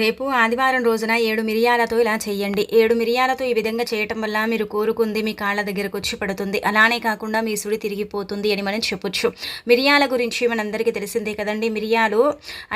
రేపు ఆదివారం రోజున ఏడు మిరియాలతో ఇలా చేయండి ఏడు మిరియాలతో ఈ విధంగా చేయటం వల్ల మీరు కోరుకుంది మీ కాళ్ళ దగ్గరకు వచ్చి పడుతుంది. అలానే కాకుండా మీ సుడి తిరిగిపోతుంది అని మనం చెప్పొచ్చు. మిరియాల గురించి మనందరికీ తెలిసిందే కదండి. మిరియాలు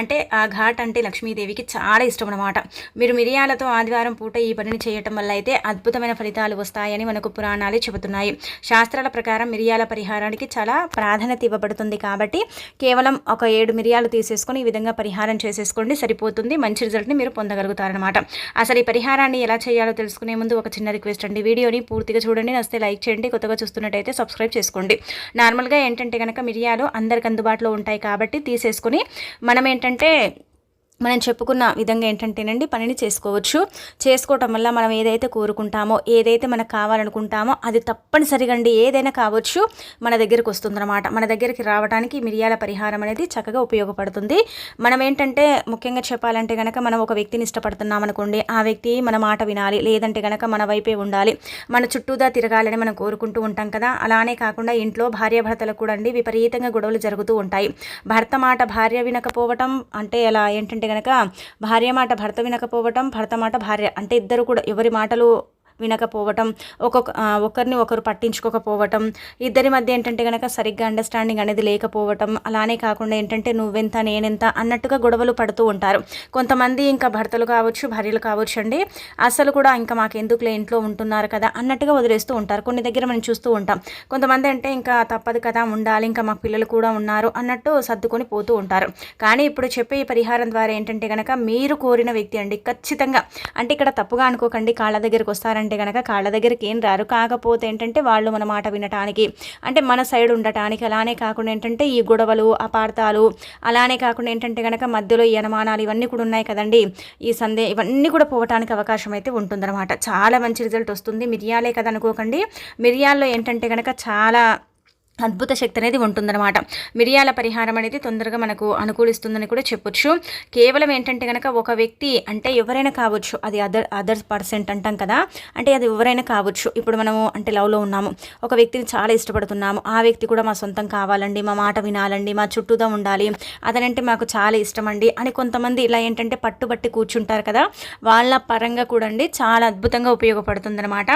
అంటే ఆ ఘాట్ అంటే లక్ష్మీదేవికి చాలా ఇష్టం అనమాట మీరు మిరియాలతో ఆదివారం పూట ఈ పనిని చేయటం వల్ల అయితే అద్భుతమైన ఫలితాలు వస్తాయని మనకు పురాణాలు చెబుతున్నాయి. శాస్త్రాల ప్రకారం మిరియాల పరిహారానికి చాలా ప్రాధాన్యత ఇవ్వబడుతుంది కాబట్టి కేవలం ఒక ఏడు మిరియాలు తీసేసుకొని ఈ విధంగా పరిహారం చేసేసుకోండి. సరిపోతుంది. మంచి రిజల్ట్ రిజల్ట్ని మీరు పొందగలుగుతారనమాట అసలు ఈ పరిహారాన్ని ఎలా చేయాలో తెలుసుకునే ముందు ఒక చిన్న రిక్వెస్ట్ అండి. వీడియోని పూర్తిగా చూడండి. నస్తే లైక్ చేయండి. కొత్తగా చూస్తున్నట్టయితే సబ్స్క్రైబ్ చేసుకోండి. నార్మల్గా ఏంటంటే కనుక మిరియాలు అందరికి అందుబాటులో ఉంటాయి కాబట్టి తీసేసుకుని మనం ఏంటంటే మనం చెప్పుకున్న విధంగా ఏంటంటేనండి పనిని చేసుకోవచ్చు. చేసుకోవటం వల్ల మనం ఏదైతే కోరుకుంటామో ఏదైతే మనకు కావాలనుకుంటామో అది తప్పనిసరిగా అండి. ఏదైనా కావచ్చు మన దగ్గరకు వస్తుందన్నమాట. మన దగ్గరికి రావడానికి మిరియాల పరిహారం అనేది చక్కగా ఉపయోగపడుతుంది. మనం ఏంటంటే ముఖ్యంగా చెప్పాలంటే కనుక మనం ఒక వ్యక్తిని ఇష్టపడుతున్నాం అనుకోండి ఆ వ్యక్తి మన మాట వినాలి లేదంటే కనుక మన వైపే ఉండాలి. మన చుట్టూదా తిరగాలని మనం కోరుకుంటూ ఉంటాం కదా. అలానే కాకుండా ఇంట్లో భార్యాభర్తలకు కూడా అండి విపరీతంగా గొడవలు జరుగుతూ ఉంటాయి. భర్త మాట భార్య వినకపోవటం అంటే అలా ఏంటంటే కనుక భార్య మాట భర్త వినకపోవటం భర్త మాట భార్య అంటే ఇద్దరు కూడా ఎవరి మాటలు వినకపోవటం ఒక్కొక్క ఒకరిని ఒకరు పట్టించుకోకపోవటం ఇద్దరి మధ్య ఏంటంటే కనుక సరిగ్గా అండర్స్టాండింగ్ అనేది లేకపోవటం అలానే కాకుండా ఏంటంటే నువ్వెంత నేనెంత అన్నట్టుగా గొడవలు పడుతూ ఉంటారు. కొంతమంది ఇంకా భర్తలు కావచ్చు భార్యలు కావచ్చు అండి అసలు కూడా ఇంకా మాకు ఎందుకులే ఇంట్లో ఉంటున్నారు కదా అన్నట్టుగా వదిలేస్తూ ఉంటారు. కొన్ని దగ్గర మనం చూస్తూ ఉంటాం. కొంతమంది అంటే ఇంకా తప్పదు కదా ఉండాలి ఇంకా మాకు పిల్లలు కూడా ఉన్నారు అన్నట్టు సర్దుకొని పోతూ ఉంటారు. కానీ ఇప్పుడు చెప్పే ఈ పరిహారం ద్వారా ఏంటంటే కనుక మీరు కోరిన వ్యక్తి అండి ఖచ్చితంగా. అంటే ఇక్కడ తప్పుగా అనుకోకండి కాళ్ళ దగ్గరికి వస్తారండి అంటే కనుక కాళ్ళ దగ్గరికి ఏం రారు. కాకపోతే ఏంటంటే వాళ్ళు మన మాట వినటానికి అంటే మన సైడ్ ఉండటానికి అలానే కాకుండా ఏంటంటే ఈ గొడవలు అపార్థాలు అలానే కాకుండా ఏంటంటే కనుక మధ్యలో ఈ అనుమానాలు ఇవన్నీ కూడా ఉన్నాయి కదండి. ఈ సందే ఇవన్నీ కూడా పోవటానికి అవకాశం అయితే ఉంటుందన్నమాట. చాలా మంచి రిజల్ట్ వస్తుంది. మిరియాలే కదా అనుకోకండి. మిరియాల్లో ఏంటంటే కనుక చాలా అద్భుత శక్తి అనేది ఉంటుందన్నమాట. మిరియాల పరిహారం అనేది తొందరగా మనకు అనుకూలిస్తుందని కూడా చెప్పొచ్చు. కేవలం ఏంటంటే కనుక ఒక వ్యక్తి అంటే ఎవరైనా కావచ్చు అది అదర్ అదర్ పర్సెంట్ అంటాం కదా అంటే అది ఎవరైనా కావచ్చు. ఇప్పుడు మనము అంటే లవ్లో ఉన్నాము ఒక వ్యక్తిని చాలా ఇష్టపడుతున్నాము ఆ వ్యక్తి కూడా మా సొంతం కావాలండి మా మాట వినాలండి మా చుట్టూదా ఉండాలి అతనంటే మాకు చాలా ఇష్టం అండి అని కొంతమంది ఇలా ఏంటంటే పట్టుబట్టి కూర్చుంటారు కదా వాళ్ళ పరంగా కూడా అండి చాలా అద్భుతంగా ఉపయోగపడుతుందన్నమాట.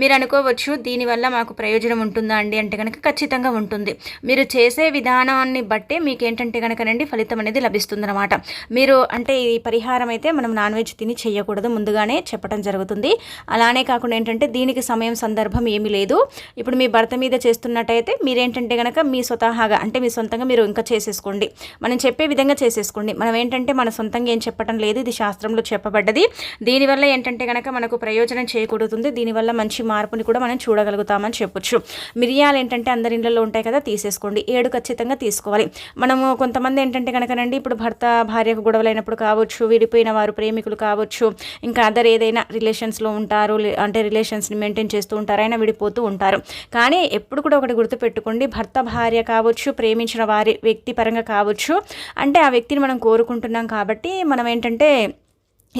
మీరు అనుకోవచ్చు దీనివల్ల మాకు ప్రయోజనం ఉంటుందా అండి అంటే కనుక ఖచ్చితంగా ఖచ్చితంగా ఉంటుంది. మీరు చేసే విధానాన్ని బట్టే మీకు ఏంటంటే కనుకనండి ఫలితం అనేది లభిస్తుందన్నమాట. మీరు అంటే ఈ పరిహారం అయితే మనం నాన్ వెజ్ తిని చేయకూడదు ముందుగానే చెప్పడం జరుగుతుంది. అలానే కాకుండా ఏంటంటే దీనికి సమయం సందర్భం ఏమీ లేదు. ఇప్పుడు మీ భర్త మీద చేస్తున్నట్టయితే మీరేంటంటే కనుక మీ స్వతహాగా అంటే మీ సొంతంగా మీరు ఇంకా చేసేసుకోండి. మనం చెప్పే విధంగా చేసేసుకోండి. మనం ఏంటంటే మన సొంతంగా ఏం చెప్పడం లేదు ఇది శాస్త్రంలో చెప్పబడ్డది. దీనివల్ల ఏంటంటే కనుక మనకు ప్రయోజనం చేకూడుతుంది దీనివల్ల మంచి మార్పుని కూడా మనం చూడగలుగుతామని చెప్పొచ్చు. మిరియాలు ఏంటంటే అందరి పిల్లలు ఉంటాయి కదా తీసేసుకోండి. ఏడు ఖచ్చితంగా తీసుకోవాలి. మనము కొంతమంది ఏంటంటే కనుకనండి ఇప్పుడు భర్త భార్యకు గొడవలైనప్పుడు కావచ్చు విడిపోయిన వారు ప్రేమికులు కావచ్చు ఇంకా అదర్ ఏదైనా రిలేషన్స్లో ఉంటారు అంటే రిలేషన్స్ని మెయింటైన్ చేస్తూ ఉంటారు అయినా విడిపోతూ ఉంటారు. కానీ ఎప్పుడు కూడా ఒకటి గుర్తుపెట్టుకోండి భర్త భార్య కావచ్చు ప్రేమించిన వారి వ్యక్తి పరంగా కావచ్చు అంటే ఆ వ్యక్తిని మనం కోరుకుంటున్నాం కాబట్టి మనం ఏంటంటే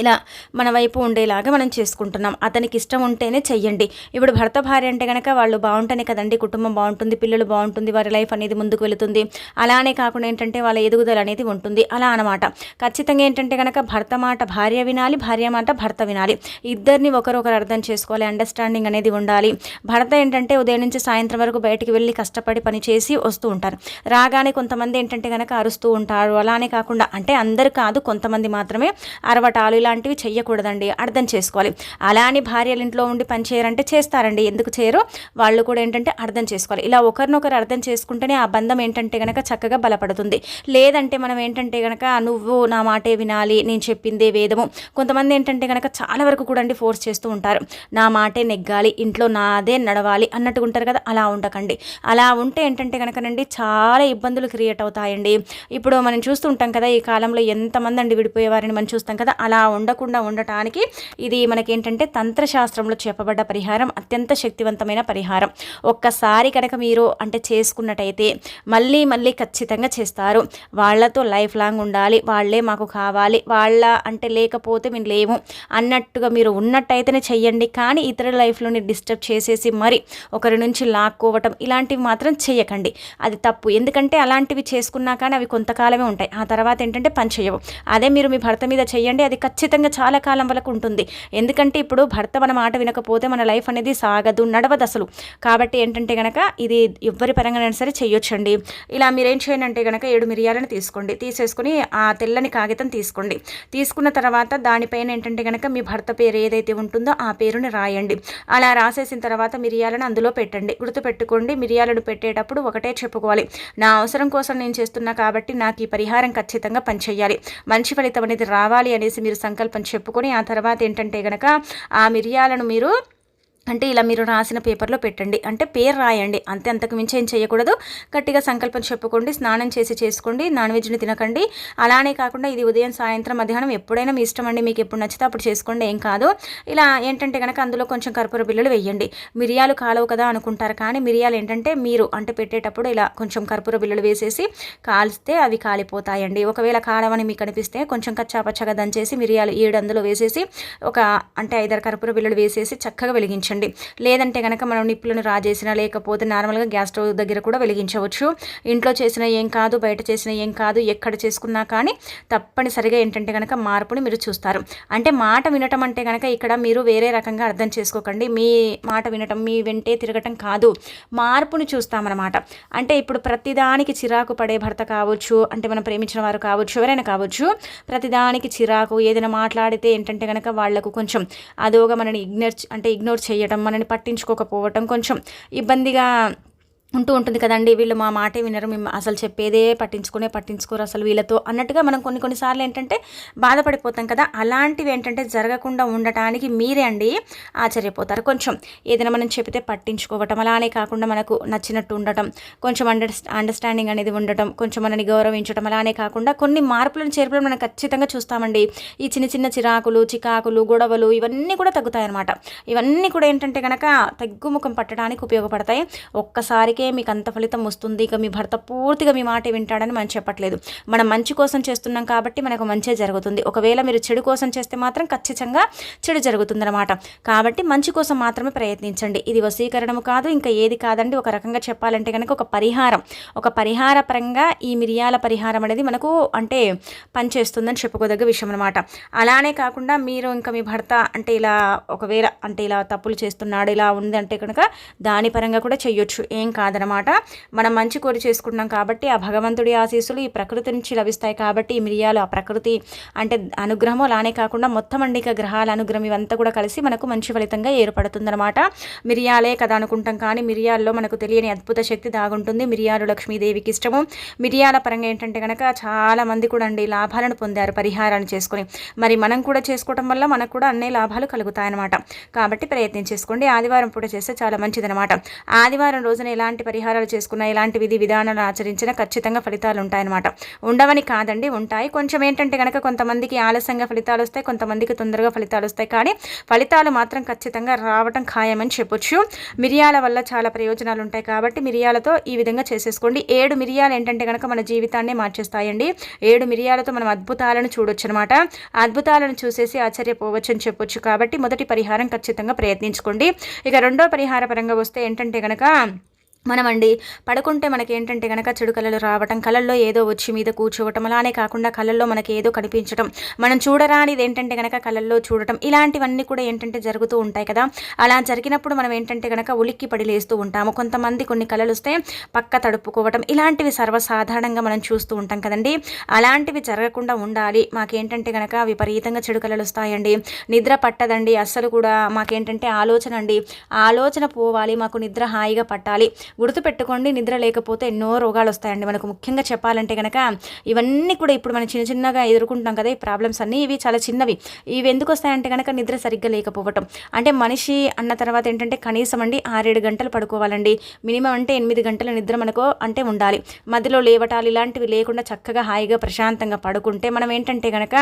ఇలా మన వైపు ఉండేలాగా మనం చేసుకుంటున్నాం. అతనికి ఇష్టం ఉంటేనే చెయ్యండి. ఇప్పుడు భర్త భార్య అంటే కనుక వాళ్ళు బాగుంటేనే కదండి కుటుంబం బాగుంటుంది పిల్లలు బాగుంటుంది వారి లైఫ్ అనేది ముందుకు వెళుతుంది. అలానే కాకుండా ఏంటంటే వాళ్ళ ఎదుగుదల అనేది ఉంటుంది. అలా అనమాట ఖచ్చితంగా ఏంటంటే కనుక భర్త మాట భార్య వినాలి భార్య మాట భర్త వినాలి. ఇద్దరిని ఒకరొకరు అర్థం చేసుకోవాలి అండర్స్టాండింగ్ అనేది ఉండాలి. భర్త ఏంటంటే ఉదయం నుంచి సాయంత్రం వరకు బయటికి వెళ్ళి కష్టపడి పని చేసి వస్తూ ఉంటారు. రాగానే కొంతమంది ఏంటంటే కనుక అరుస్తూ ఉంటారు. అలానే కాకుండా అంటే అందరు కాదు కొంతమంది మాత్రమే అరవటాలు ఇలాంటివి చెయ్యకూడదండి అర్థం చేసుకోవాలి. అలా అని భార్యలు ఇంట్లో ఉండి పని చేయరంటే చేస్తారండి. ఎందుకు చేయరు? వాళ్ళు కూడా ఏంటంటే అర్థం చేసుకోవాలి. ఇలా ఒకరినొకరు అర్థం చేసుకుంటేనే ఆ బంధం ఏంటంటే కనుక చక్కగా బలపడుతుంది. లేదంటే మనం ఏంటంటే కనుక నువ్వు నా మాటే వినాలి నేను చెప్పిందే వేదము. కొంతమంది ఏంటంటే కనుక చాలా వరకు కూడా అండి ఫోర్స్ చేస్తూ ఉంటారు. నా మాటే నెగ్గాలి ఇంట్లో నాదే నడవాలి అన్నట్టుగా ఉంటారు కదా అలా ఉండకండి. అలా ఉంటే ఏంటంటే కనుకనండి చాలా ఇబ్బందులు క్రియేట్ అవుతాయండి. ఇప్పుడు మనం చూస్తుంటాం కదా ఈ కాలంలో ఎంతమంది అండి విడిపోయేవారిని మనం చూస్తాం కదా అలా ఉండకుండా ఉండటానికి ఇది మనకేంటంటే తంత్రశాస్త్రంలో చెప్పబడ్డ పరిహారం అత్యంత శక్తివంతమైన పరిహారం. ఒక్కసారి కనుక మీరు అంటే చేసుకున్నట్టయితే మళ్ళీ మళ్ళీ ఖచ్చితంగా చేస్తారు. వాళ్ళతో లైఫ్ లాంగ్ ఉండాలి వాళ్ళే మాకు కావాలి వాళ్ళ అంటే లేకపోతే మేము లేము అన్నట్టుగా మీరు ఉన్నట్టయితేనే చెయ్యండి. కానీ ఇతర లైఫ్లోని డిస్టర్బ్ చేసేసి మరి ఒకరి నుంచి లాక్కోవటం ఇలాంటివి మాత్రం చేయకండి అది తప్పు. ఎందుకంటే అలాంటివి చేసుకున్నా కానీ అవి కొంతకాలమే ఉంటాయి. ఆ తర్వాత ఏంటంటే పని చేయవు అదే మీరు మీ భర్త మీద చెయ్యండి అది ఖచ్చితంగా ఖచ్చితంగా చాలా కాలం వరకు ఉంటుంది. ఎందుకంటే ఇప్పుడు భర్త మన మాట వినకపోతే మన లైఫ్ అనేది సాగదు నడవదు అసలు. కాబట్టి ఏంటంటే కనుక ఇది ఎవరి పరంగానైనా సరే చేయొచ్చండి. ఇలా మీరేం చేయండి అంటే కనుక ఏడు మిరియాలను తీసుకోండి. తీసేసుకుని ఆ తెల్లని కాగితం తీసుకోండి. తీసుకున్న తర్వాత దానిపైన ఏంటంటే కనుక మీ భర్త పేరు ఏదైతే ఉంటుందో ఆ పేరుని రాయండి. అలా రాసేసిన తర్వాత మిరియాలను అందులో పెట్టండి. గుర్తుపెట్టుకోండి మిరియాలను పెట్టేటప్పుడు ఒకటే చెప్పుకోవాలి. నా అవసరం కోసం నేను చేస్తున్నా కాబట్టి నాకు ఈ పరిహారం ఖచ్చితంగా పనిచేయాలి. మంచి ఫలితం అనేది రావాలి అనేసి మీరు సంకల్పం చెప్పుకొని ఆ తర్వాత ఏంటంటే గనక ఆ మిరియాలను మీరు అంటే ఇలా మీరు రాసిన పేపర్లో పెట్టండి. అంటే పేరు రాయండి. అంతే అంతకు మించి ఏం చేయకూడదు. గట్టిగా సంకల్పం చెప్పుకోండి స్నానం చేసి చేసుకోండి నాన్ వెజ్ని తినకండి. అలానే కాకుండా ఇది ఉదయం సాయంత్రం మధ్యాహ్నం ఎప్పుడైనా మీ ఇష్టం అండి. మీకు ఎప్పుడు నచ్చితే అప్పుడు చేసుకోండి ఏం కాదు. ఇలా ఏంటంటే కనుక అందులో కొంచెం కర్పూర బిల్లలు వేయండి. మిరియాలు కాలవు కదా అనుకుంటారు. కానీ మిరియాలు ఏంటంటే మీరు అంటే పెట్టేటప్పుడు ఇలా కొంచెం కర్పూర బిల్లలు వేసేసి కాల్స్తే అవి కాలిపోతాయండి. ఒకవేళ కాలవని మీకు అనిపిస్తే కొంచెం కచ్చాపచ్చగా దంచేసి మిరియాలు ఏడు అందులో వేసేసి ఒక అంటే ఐదారు కర్పూర బిల్లలు వేసేసి చక్కగా వెలిగించండి. వెలిగించండి లేదంటే కనుక మనం నిప్పులను రాజేసినా లేకపోతే నార్మల్గా గ్యాస్ స్టవ్ దగ్గర కూడా వెలిగించవచ్చు. ఇంట్లో చేసిన ఏం కాదు బయట చేసిన ఏం కాదు ఎక్కడ చేసుకున్నా కానీ తప్పనిసరిగా ఏంటంటే కనుక మార్పుని మీరు చూస్తారు. అంటే మాట వినటం అంటే కనుక ఇక్కడ మీరు వేరే రకంగా అర్థం చేసుకోకండి. మీ మాట వినటం మీ వెంటే తిరగటం కాదు. మార్పుని చూస్తామన్నమాట. అంటే ఇప్పుడు ప్రతిదానికి చిరాకు పడే భర్త కావచ్చు అంటే మనం ప్రేమించిన వారు కావచ్చు ఎవరైనా కావచ్చు ప్రతిదానికి చిరాకు ఏదైనా మాట్లాడితే ఏంటంటే కనుక వాళ్ళకు కొంచెం అదోగా మనని ఇగ్నోర్ అంటే ఇగ్నోర్ చేయ చేయడం మనని పట్టించుకోకపోవటం కొంచెం ఇబ్బందిగా ఉంటూ ఉంటుంది కదండి. వీళ్ళు మా మాటే వినరు. మేము అసలు చెప్పేదే పట్టించుకునే పట్టించుకోరు అసలు వీళ్ళతో అన్నట్టుగా మనం కొన్ని కొన్నిసార్లు ఏంటంటే బాధపడిపోతాం కదా. అలాంటివి ఏంటంటే జరగకుండా ఉండటానికి మీరే అండి ఆశ్చర్యపోతారు. కొంచెం ఏదైనా మనం చెప్తే పట్టించుకోవటం అలానే కాకుండా మనకు నచ్చినట్టు ఉండటం కొంచెం అండర్ అండర్స్టాండింగ్ అనేది ఉండటం కొంచెం మనని గౌరవించడం అలానే కాకుండా కొన్ని మార్పులను చేర్పులను మనం ఖచ్చితంగా చూస్తామండి. ఈ చిన్న చిన్న చిరాకులు చికాకులు గొడవలు ఇవన్నీ కూడా తగ్గుతాయి ఇవన్నీ కూడా ఏంటంటే కనుక తగ్గుముఖం పట్టడానికి ఉపయోగపడతాయి. ఒక్కసారికి అందుకే మీకు అంత ఫలితం వస్తుంది. ఇక మీ భర్త పూర్తిగా మీ మాట వింటాడని మనం చెప్పట్లేదు. మనం మంచి కోసం చేస్తున్నాం కాబట్టి మనకు మంచే జరుగుతుంది. ఒకవేళ మీరు చెడు కోసం చేస్తే మాత్రం ఖచ్చితంగా చెడు జరుగుతుందన్నమాట. కాబట్టి మంచి కోసం మాత్రమే ప్రయత్నించండి. ఇది వశీకరణము కాదు ఇంకా ఏది కాదండి. ఒక రకంగా చెప్పాలంటే కనుక ఒక పరిహారం. ఒక పరిహార పరంగా ఈ మిరియాల పరిహారం అనేది మనకు అంటే పనిచేస్తుందని చెప్పుకోదగ్గ విషయం అనమాట అలానే కాకుండా మీరు ఇంకా మీ భర్త అంటే ఇలా ఒకవేళ అంటే ఇలా తప్పులు చేస్తున్నాడు ఇలా ఉంది అంటే కనుక దాని పరంగా కూడా చెయ్యొచ్చు. ఏం కాదు. కాదనమాట మనం మంచి కోరి చేసుకుంటున్నాం కాబట్టి ఆ భగవంతుడి ఆశీస్సులు ఈ ప్రకృతి నుంచి లభిస్తాయి కాబట్టి ఈ మిరియాలు ఆ ప్రకృతి అంటే అనుగ్రహము అలానే కాకుండా మొత్తం అండిక గ్రహాల అనుగ్రహం ఇవంతా కూడా కలిసి మనకు మంచి ఫలితంగా ఏర్పడుతుందన్నమాట. మిరియాలే కదా అనుకుంటాం కానీ మిరియాల్లో మనకు తెలియని అద్భుత శక్తి దాగుంటుంది. మిరియాలు లక్ష్మీదేవికి ఇష్టము. మిరియాల పరంగా ఏంటంటే కనుక చాలా మంది కూడా అండి లాభాలను పొందారు పరిహారాన్ని చేసుకుని. మరి మనం కూడా చేసుకోవటం వల్ల మనకు కూడా అన్ని లాభాలు కలుగుతాయన్నమాట. కాబట్టి ప్రయత్నం చేసుకోండి. ఆదివారం పూట చేస్తే చాలా మంచిదనమాట ఆదివారం రోజున ఎలాంటి ఎలాంటి పరిహారాలు చేసుకున్నా ఎలాంటి విధి విధానాలు ఆచరించినా ఖచ్చితంగా ఫలితాలు ఉంటాయన్నమాట ఉండవని కాదండి ఉంటాయి. కొంచెం ఏంటంటే కనుక కొంతమందికి ఆలస్యంగా ఫలితాలు వస్తాయి కొంతమందికి తొందరగా ఫలితాలు వస్తాయి. కానీ ఫలితాలు మాత్రం ఖచ్చితంగా రావటం ఖాయమని చెప్పొచ్చు. మిరియాల వల్ల చాలా ప్రయోజనాలు ఉంటాయి కాబట్టి మిరియాలతో ఈ విధంగా చేసేసుకోండి. ఏడు మిరియాలు ఏంటంటే కనుక మన జీవితాన్ని మార్చేస్తాయండి. ఏడు మిరియాలతో మనం అద్భుతాలను చూడొచ్చు అనమాట అద్భుతాలను చూసేసి ఆశ్చర్యపోవచ్చు అని చెప్పొచ్చు కాబట్టి మొదటి పరిహారం ఖచ్చితంగా ప్రయత్నించుకోండి. ఇక రెండో పరిహార పరంగా వస్తే ఏంటంటే కనుక మనమండి పడుకుంటే మనకి ఏంటంటే కనుక చెడు కళలు రావటం కళల్లో ఏదో వచ్చి మీద కూర్చోవటం అలానే కాకుండా కళల్లో మనకి ఏదో కనిపించడం మనం చూడరానిది ఏంటంటే కనుక కళల్లో చూడటం ఇలాంటివన్నీ కూడా ఏంటంటే జరుగుతూ ఉంటాయి కదా. అలా జరిగినప్పుడు మనం ఏంటంటే కనుక ఉలిక్కి పడి లేస్తూ ఉంటాము. కొంతమంది కొన్ని కళలు వస్తే పక్క తడుపుకోవటం ఇలాంటివి సర్వసాధారణంగా మనం చూస్తూ ఉంటాం కదండి. అలాంటివి జరగకుండా ఉండాలి. మాకేంటంటే కనుక విపరీతంగా చెడు కళలు వస్తాయండి నిద్ర పట్టదండి అస్సలు కూడా. మాకేంటంటే ఆలోచన అండి. ఆలోచన పోవాలి మాకు నిద్ర హాయిగా పట్టాలి. గుర్తుపెట్టుకోండి నిద్ర లేకపోతే ఎన్నో రోగాలు వస్తాయండి మనకు ముఖ్యంగా చెప్పాలంటే కనుక ఇవన్నీ కూడా ఇప్పుడు మనం చిన్న చిన్నగా ఎదుర్కొంటాం కదా ఈ ప్రాబ్లమ్స్ అన్నీ ఇవి చాలా చిన్నవి. ఇవి ఎందుకు వస్తాయంటే కనుక నిద్ర సరిగ్గా లేకపోవటం. అంటే మనిషి అన్న తర్వాత ఏంటంటే కనీసం అండి ఆరేడు గంటలు పడుకోవాలండి. మినిమం అంటే ఎనిమిది గంటల నిద్ర మనకు అంటే ఉండాలి. మధ్యలో లేవటాలు ఇలాంటివి లేకుండా చక్కగా హాయిగా ప్రశాంతంగా పడుకుంటే మనం ఏంటంటే కనుక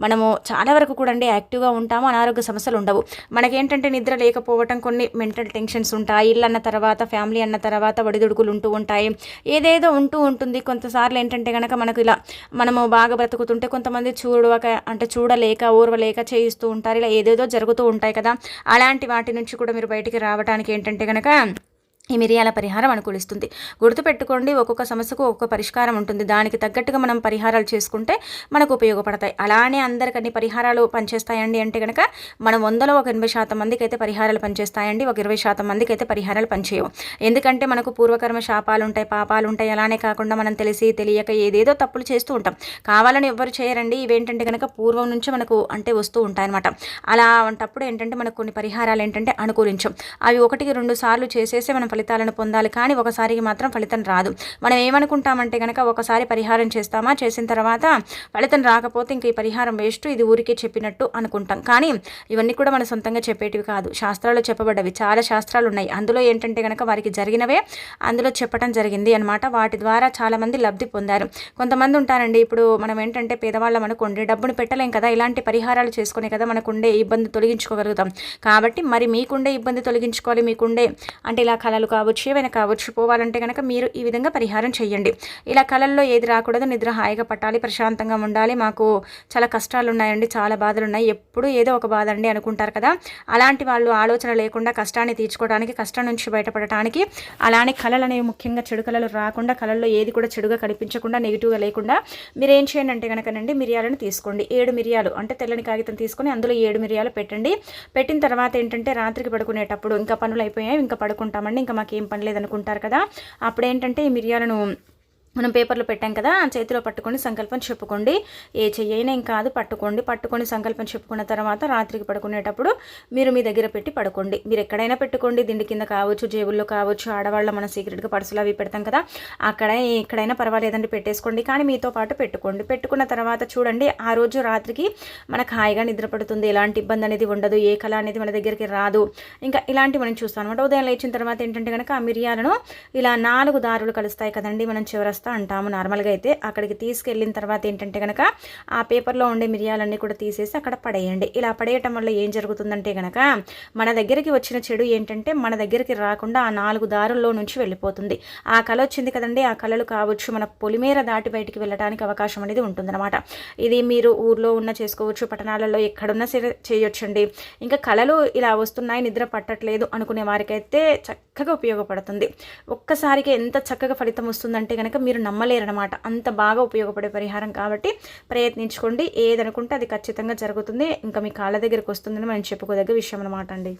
మనము చాలా వరకు కూడా అండి యాక్టివ్గా ఉంటాము అనారోగ్య సమస్యలు ఉండవు. మనకేంటంటే నిద్ర లేకపోవటం కొన్ని మెంటల్ టెన్షన్స్ ఉంటాయి. ఇల్లు అన్న తర్వాత ఫ్యామిలీ అన్న తర్వాత తర్వాత ఒడిదుడుకులు ఉంటూ ఉంటాయి. ఏదేదో ఉంటూ ఉంటుంది. కొంతసార్లు ఏంటంటే కనుక మనకు ఇలా మనము బాగా బ్రతుకుతుంటే కొంతమంది చూడక అంటే చూడలేక ఓర్వలేక చేయిస్తూ ఉంటారు. ఇలా ఏదేదో జరుగుతూ ఉంటాయి కదా. అలాంటి వాటి నుంచి కూడా మీరు బయటికి రావడానికి ఏంటంటే కనుక ఈ మిరియాల పరిహారం అనుకూలిస్తుంది. గుర్తుపెట్టుకోండి ఒక్కొక్క సమస్యకు ఒక్కొక్క పరిష్కారం ఉంటుంది. దానికి తగ్గట్టుగా మనం పరిహారాలు చేసుకుంటే మనకు ఉపయోగపడతాయి. అలానే అందరికన్ని పరిహారాలు పనిచేస్తాయండి అంటే కనుక మనం వందలో ఒక ఎనభై శాతం మందికి అయితే పరిహారాలు పనిచేస్తాయండి ఒక ఇరవై శాతం మందికి అయితే పరిహారాలు పనిచేయవు. ఎందుకంటే మనకు పూర్వకర్మ శాపాలు ఉంటాయి పాపాలు ఉంటాయి అలానే కాకుండా మనం తెలిసి తెలియక ఏదేదో తప్పులు చేస్తూ ఉంటాం. కావాలని ఎవ్వరు చేయరండి. ఇవేంటంటే కనుక పూర్వం నుంచి మనకు అంటే వస్తూ ఉంటాయన్నమాట. అలా అలాంటప్పుడు ఏంటంటే మనకు కొన్ని పరిహారాలు ఏంటంటే అనుకూలించం అవి ఒకటికి రెండు సార్లు చేసేసి మనం ఫలితాలను పొందాలి. కానీ ఒకసారికి మాత్రం ఫలితం రాదు. మనం ఏమనుకుంటామంటే కనుక ఒకసారి పరిహారం చేస్తామా? చేసిన తర్వాత ఫలితం రాకపోతే ఇంక ఈ పరిహారం వేస్ట్. ఇది ఊరికే చెప్పినట్టు అనుకుంటాం. కానీ ఇవన్నీ కూడా మన సొంతంగా చెప్పేటివి కాదు. శాస్త్రాలు చెప్పబడ్డవి. చాలా శాస్త్రాలు ఉన్నాయి. అందులో ఏంటంటే కనుక వారికి జరిగినవే అందులో చెప్పడం జరిగింది అనమాట వాటి ద్వారా చాలామంది లబ్ధి పొందారు. కొంతమంది ఉంటారండి. ఇప్పుడు మనం ఏంటంటే పేదవాళ్ళం అనుకోండి డబ్బును పెట్టలేం కదా. ఇలాంటి పరిహారాలు చేసుకునే కదా మనకుండే ఇబ్బంది తొలగించుకోగలుగుతాం. కాబట్టి మరి మీకుండే ఇబ్బంది తొలగించుకోవాలి. మీకుండే అంటే ఇలా కళలు కావచ్చు ఏవైనా కావచ్చు పోవాలంటే కనుక మీరు ఈ విధంగా పరిహారం చేయండి ఇలా కళల్లో ఏది రాకూడదు నిద్ర హాయిగా పట్టాలి ప్రశాంతంగా ఉండాలి. మాకు చాలా కష్టాలు ఉన్నాయండి చాలా బాధలు ఉన్నాయి ఎప్పుడు ఏదో ఒక బాధ అండి అనుకుంటారు కదా. అలాంటి వాళ్ళు ఆలోచన లేకుండా కష్టాన్ని తీర్చుకోవడానికి కష్టం నుంచి బయటపడటానికి అలానే కళలు అనేవి ముఖ్యంగా చెడు కళలు రాకుండా కళల్లో ఏది కూడా చెడుగా కనిపించకుండా నెగిటివ్గా లేకుండా మీరు ఏం చేయండి అంటే కనుకనండి మిరియాలను తీసుకోండి. ఏడు మిరియాలు అంటే తెల్లని కాగితం తీసుకొని అందులో ఏడు మిరియాలు పెట్టండి. పెట్టిన తర్వాత ఏంటంటే రాత్రికి పడుకునేటప్పుడు ఇంకా పనులు అయిపోయాయి ఇంకా పడుకుంటామండి ఇంకా మాకేం ఏం పని లేదనుకుంటారు కదా. అప్పుడేంటంటే ఈ మిరియాలను మనం పేపర్లో పెట్టాం కదా చేతిలో పట్టుకొని సంకల్పం చెప్పుకోండి. ఏ చెయ్యైనా ఏం కాదు పట్టుకోండి. పట్టుకొని సంకల్పం చెప్పుకున్న తర్వాత రాత్రికి పడుకునేటప్పుడు మీరు మీ దగ్గర పెట్టి పడుకోండి. మీరు ఎక్కడైనా పెట్టుకోండి. దిండి కింద కావచ్చు జేబుల్లో కావచ్చు ఆడవాళ్ళ మన సీక్రెట్గా పర్సులు అవి పెడతాం కదా అక్కడ ఎక్కడైనా పర్వాలేదండి పెట్టేసుకోండి. కానీ మీతో పాటు పెట్టుకోండి. పెట్టుకున్న తర్వాత చూడండి ఆ రోజు రాత్రికి మనకు హాయిగా నిద్ర పడుతుంది. ఎలాంటి ఇబ్బంది అనేది ఉండదు. ఏ కళ అనేది మన దగ్గరికి రాదు. ఇంకా ఇలాంటివి మనం చూస్తాం అనమాట ఉదయం లేచిన తర్వాత ఏంటంటే కనుక ఆ మిరియాలను ఇలా నాలుగు దారులు కలుస్తాయి కదండి మనం చివరస్తా అంటాము నార్మల్గా అయితే. అక్కడికి తీసుకెళ్ళిన తర్వాత ఏంటంటే కనుక ఆ పేపర్లో ఉండే మిరియాలన్నీ కూడా తీసేసి అక్కడ పడేయండి. ఇలా పడేయటం వల్ల ఏం జరుగుతుందంటే కనుక మన దగ్గరికి వచ్చిన చెడు ఏంటంటే మన దగ్గరికి రాకుండా ఆ నాలుగు దారుల్లో నుంచి వెళ్ళిపోతుంది. ఆ కళ వచ్చింది కదండి ఆ కళలు కావచ్చు మన పొలిమేర దాటి బయటికి వెళ్ళడానికి అవకాశం అనేది ఉంటుందన్నమాట. ఇది మీరు ఊర్లో ఉన్న చేసుకోవచ్చు పట్టణాలలో ఎక్కడున్నా సరే చేయొచ్చండి. ఇంకా కళలు ఇలా వస్తున్నాయి నిద్ర పట్టట్లేదు అనుకునే వారికైతే చక్కగా ఉపయోగపడుతుంది. ఒక్కసారికి ఎంత చక్కగా ఫలితం వస్తుందంటే కనుక మీరు నమ్మలేరనమాట అంత బాగా ఉపయోగపడే పరిహారం కాబట్టి ప్రయత్నించుకోండి. ఏదనుకుంటే అది ఖచ్చితంగా జరుగుతుంది. ఇంకా మీ కాళ్ళ దగ్గరికి వస్తుందని మనం చెప్పుకోదగ్గ విషయం అనమాట అండి.